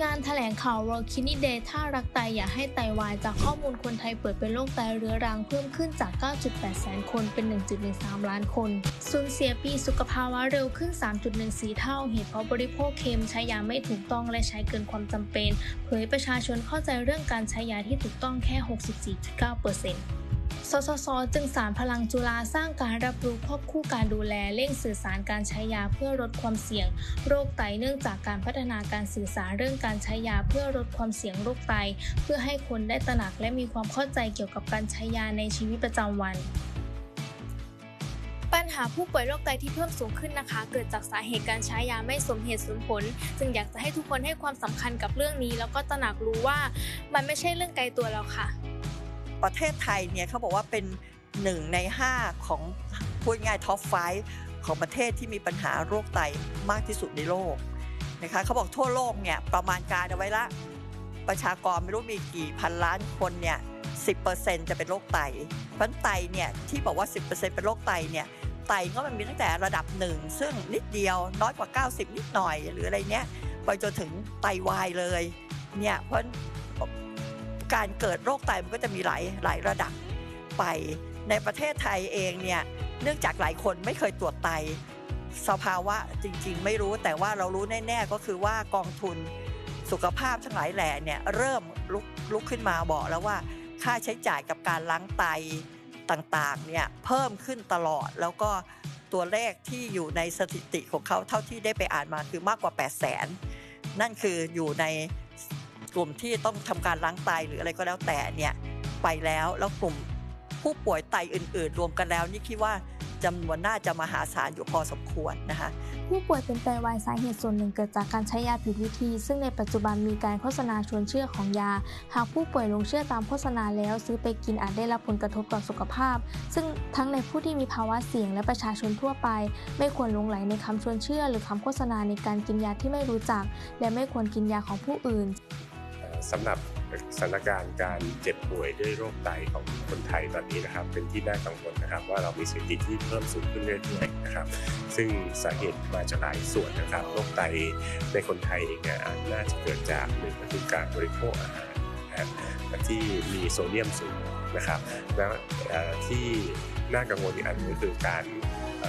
งานแถลงข่าว World Kidney Day ถ้ารักไตอย่าให้ไตวาย จากข้อมูลคนไทยเป่วยเป็นโรคไตเรื้อรังเพิ่มขึ้นจาก 9.8 แสนคนเป็น 1.13 ล้านคน สูญเสียปีสุขภาวะเร็วขึ้น 3.14 เท่า เหตุเพราะบริโภคเค็มใช้ยาไม่ถูกต้องและใช้เกินความจำเป็น เผยประชาชนเข้าใจเรื่องการใช้ยาที่ถูกต้องแค่ 64.9% สสส จึงสารพลังจุฬาสร้างการรับรู้ควบคู่การดูแลเร่งสื่อสารการใช้ยาเพื่อลดความเสี่ยง โรคไตเนื่องจากการพัฒนาการสื่อสารเรื่องการใช้ยาเพื่อลดความเสี่ยงโรคไต เพื่อให้คนได้ตระหนักและมีความเข้าใจเกี่ยวกับการใช้ยาในชีวิตประจำวันปัญหาผู้ป่วยโรคไตที่เพิ่มสูงขึ้นนะคะ เกิดจากสาเหตุการใช้ยาไม่สมเหตุสมผล จึงอยากจะให้ทุกคนให้ความสำคัญกับเรื่องนี้ แล้วก็ตระหนักรู้ว่ามันไม่ใช่เรื่องไกลตัวแล้วค่ะ ประเทศไทยเนี่ยเขาบอกว่าเป็นหนึ่งในห้าของพูดง่ายท็อปไฟของประเทศที่มีปัญหาโรคไตมากที่สุดในโลกนะคะเขาบอกทั่วโลกเนี่ยประมาณการเอาไว้ละ ประชากรไม่รู้มีกี่พันล้านคนเนี่ย10%จะเป็นโรคไตเพราะไตเนี่ยที่บอกว่า 10%เป็นโรคไตเนี่ยไตก็มันมีตั้งแต่ระดับหนึ่งซึ่งนิดเดียวน้อยกว่า 90 นิดหน่อย หรืออะไรเนี้ยไปจนถึงไตวายเลยเนี่ยเพราะ การเกิดโรคไตมันก็จะมีหลายหลายระดับไป ในประเทศไทยเองเนี่ยเนื่องจากหลายคนไม่เคยตรวจไต สภาวะจริงๆ ไม่รู้แต่ว่าเรารู้แน่ๆก็คือว่ากองทุนสุขภาพทั้งหลายแหล่เนี่ยเริ่มลุกลุกขึ้นมาบอกแล้วว่าค่าใช้จ่ายกับการล้างไตต่างๆเนี่ยเพิ่มขึ้นตลอดแล้วก็ตัวเลขที่อยู่ในสถิติของเขาเท่าที่ได้ไปอ่านมาคือมากกว่า 8 0 0แสนนั่นคืออยู่ใน กลุ่มที่ต้องทำการล้างไตหรืออะไรก็แล้วแต่เนี่ยไปแล้วแล้วกลุ่มผู้ป่วยไตอื่น ๆ รวมกันแล้วนี่คิดว่าจำนวนน่าจะมหาศาลอยู่พอสมควรนะคะผู้ป่วยเป็นไตวายสาเหตุส่วนหนึ่งเกิดจากการใช้ยาผิดวิธี ซึ่งในปัจจุบันมีการโฆษณาชวนเชื่อของยา หากผู้ป่วยลงเชื่อตามโฆษณาแล้วซื้อไปกินอาจได้รับผลกระทบต่อสุขภาพ ซึ่งทั้งในผู้ที่มีภาวะเสี่ยงและประชาชนทั่วไป ไม่ควรหลงไหลในคำชวนเชื่อ หรือคำโฆษณาในการกินยาที่ไม่รู้จัก และไม่ควรกินยาของผู้อื่น สำหรับสถานการณ์การเจ็บป่วยด้วยโรคไตของคนไทยตอนนี้นะครับ เป็นที่น่ากังวลนะครับ ว่าเรามีสถิติที่เพิ่มสูงขึ้นเรื่อยๆนะครับ ซึ่งสาเหตุมาจากหลายส่วนนะครับโรคไตในคนไทยเองเนี่ยน่าจะเกิดจากหนึ่งก็คือการบริโภคอาหารนะที่มีโซเดียมสูงนะครับแล้วที่น่ากังวลอีกอันนึงก็คือการ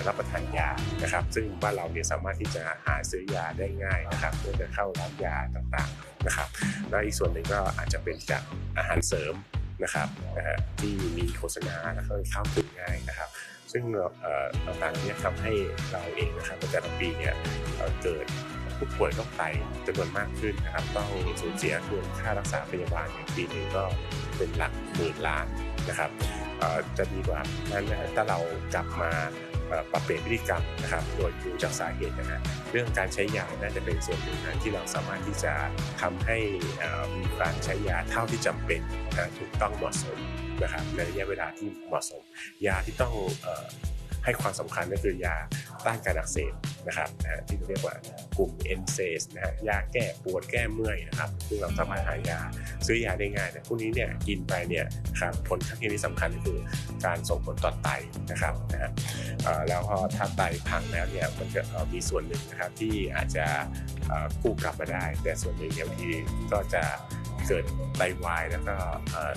รับประทานยานะครับ ซึ่งบ้านเราเนี่ยสามารถที่จะหาซื้อยาได้ง่ายนะครับเมื่อจะเข้าร้านยาต่างๆ นะครับแล้วอีกส่วนหนึ่งก็อาจจะเป็นจากอาหารเสริมนะครับนะฮะที่มีโฆษณาแล้วก็เข้าถึงง่ายนะครับ ซึ่งต่างๆเนี้ทำให้เราเองนะครับในแต่ละปีเนี่ยเอ่อเกิดผู้ป่วยโรคไตจำนวนมากขึ้นนะครับ ต้องสูญเสียทุนค่ารักษาพยาบาลในปีหนึงก็เป็นหลักหมื่นล้านนะครับจะดีกว่านั้นถ้าเรากลับมา เอ่อปรับเปลี่ยนพฤติกรรมนะครับโดยดูจากสาเหตุนะฮะเรื่องการใช้ยาน่าจะเป็นส่วนหนึ่งนะที่เราสามารถที่จะทำให้มีการใช้ยาเท่าที่จำเป็นนะถูกต้องเหมาะสมนะครับในระยะเวลาที่เหมาะสม ยาที่ต้องให้ความสำคัญก็คือยาต้านการอักเสบ นะครับนะที่เรียกว่ากลุ่ม NSAIDs นะฮะยาแก้ปวดแก้เมื่อยนะครับซึ่งเราสามารถหายาซื้อยาได้ง่ายนะพวกนี้เนี่ยกินไปเนี่ยครับผลข้างเคียงที่สำคัญก็คือการส่งผลต่อไตนะครับนะฮะแล้วพอถ้าไตพังแล้วเนี่ยมันจะมีส่วนหนึ่งนะครับที่อาจจะเอ่กู้กลับมาได้ แต่ส่วนหนึ่งเนี่ยบางทีก็จะ เกิดไตวายแล้วก็เอ่อ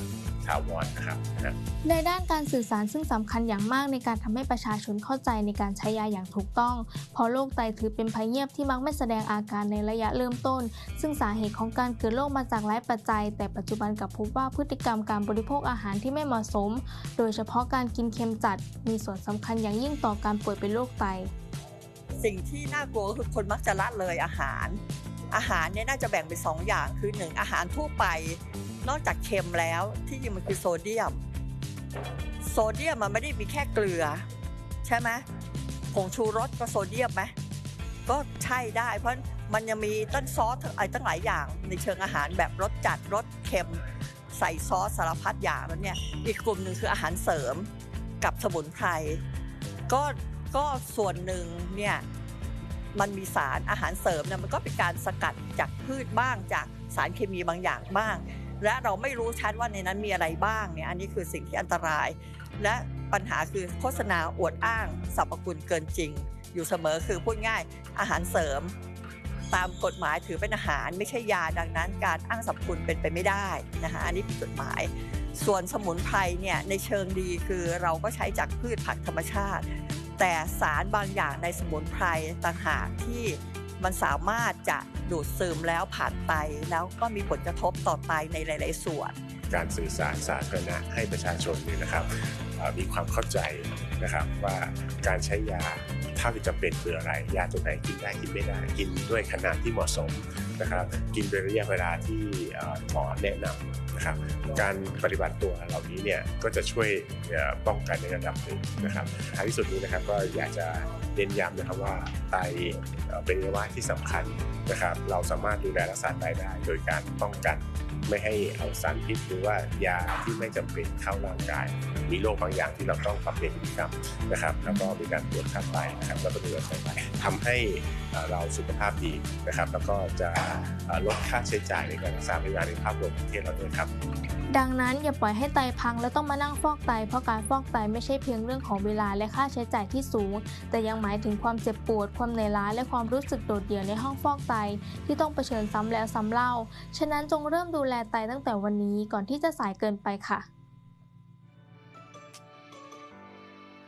ถาวรนะครับนะฮะในด้านการสื่อสารซึ่งสำคัญอย่างมากในการทำให้ประชาชนเข้าใจในการใช้ยาอย่างถูกต้อง เพราะโรคไตถือเป็นภัยเงียบที่มักไม่แสดงอาการในระยะเริ่มต้น ซึ่งสาเหตุของการเกิดโรคมาจากหลายปัจจัย แต่ปัจจุบันกลับพบว่าพฤติกรรมการบริโภคอาหารที่ไม่เหมาะสม โดยเฉพาะการกินเค็มจัด มีส่วนสำคัญอย่างยิ่งต่อการป่วยเป็นโรคไต สิ่งที่น่ากลัวก็คือคนมักจะละเลยอาหาร อาหารเนี่ยน่าจะแบ่งเป็นสองอย่างคือหนึ่งอาหารทั่วไป นอกจากเค็มแล้วที่จริงมันคือโซเดียม โซเดียมมันไม่ได้มีแค่เกลือ ใช่ไหมผงชูรสก็โซเดียมไหมก็ใช่ได้ เพราะมันยังมีต้นซอสอะไรตั้งหลายอย่าง ในเชิงอาหารแบบรสจัดรสเค็ม ใส่ซอสสารพัดอย่างแล้วเนี่ยอีกกลุ่มหนึ่งคืออาหารเสริมกับสมุนไพรก็ก็ส่วนหนึ่งเนี่ย มันมีสารอาหารเสริมเนี่ยมันก็เป็นการสกัดจากพืชบ้างจากสารเคมีบางอย่างบ้าง และเราไม่รู้ชัดว่าในนั้นมีอะไรบ้างเนี่ยอันนี้คือสิ่งที่อันตราย และปัญหาคือโฆษณาอวดอ้างสรรพคุณเกินจริง อยู่เสมอคือพูดง่ายอาหารเสริม ตามกฎหมายถือเป็นอาหารไม่ใช่ยาดังนั้น การอ้างสรรพคุณเป็นไปไม่ได้นะคะอันนี้ผิดกฎหมาย ส่วนสมุนไพรเนี่ยในเชิงดีคือเราก็ใช้จากพืชผักธรรมชาติ แต่สารบางอย่างในสมุนไพรต่างหากที่มันสามารถจะดูดซึมแล้วผ่านไตแล้วก็มีผลกระทบต่อไตในหลาย ๆ ส่วน การสื่อสารสาธารณะให้ประชาชนนี่นะครับมีความเข้าใจนะครับว่าการใช้ยา ถ้าจำเป็นคืออะไร ยาตัวไหนกินได้กินไม่ได้ กินด้วยขนาดที่เหมาะสมนะครับ กินเป็นระยะเวลาที่หมอแนะนำนะครับ การปฏิบัติตัวเหล่านี้เนี่ยก็จะช่วยป้องกันในระดับหนึ่งนะครับท้ายที่สุดนี้นะครับก็อยากจะเน้นย้ำนะครับว่าไตเป็นอวัยวะที่สำคัญนะครับ เราสามารถดูแลรักษาไตได้โดยการป้องกัน ไม่ให้เอาสารพิษหรือว่ายาที่ไม่จำเป็นเข้าร่างกาย มีโรคบางอย่างที่เราต้องปรับเปลี่ยนพฤติกรรมนะครับ แล้วก็มีการตรวจค่าไตนะครับแล้วก็ดูแลไตไปทำให้ เราสุขภาพดีนะครับแล้วก็จะลดค่าใช้จ่ายในการรักษาพยาบาลในภาพรวมของประเทศเราด้วยครับ ดังนั้นอย่าปล่อยให้ไตพังและต้องมานั่งฟอกไต เพราะการฟอกไตไม่ใช่เพียงเรื่องของเวลาและค่าใช้จ่ายที่สูง แต่ยังหมายถึงความเจ็บปวด ความเหนื่อยล้าและความรู้สึกโดดเดี่ยวในห้องฟอกไต ที่ต้องเผชิญซ้ำแล้วซ้ำเล่า ฉะนั้นจงเริ่มดูแลไตตั้งแต่วันนี้ก่อนที่จะสายเกินไปค่ะ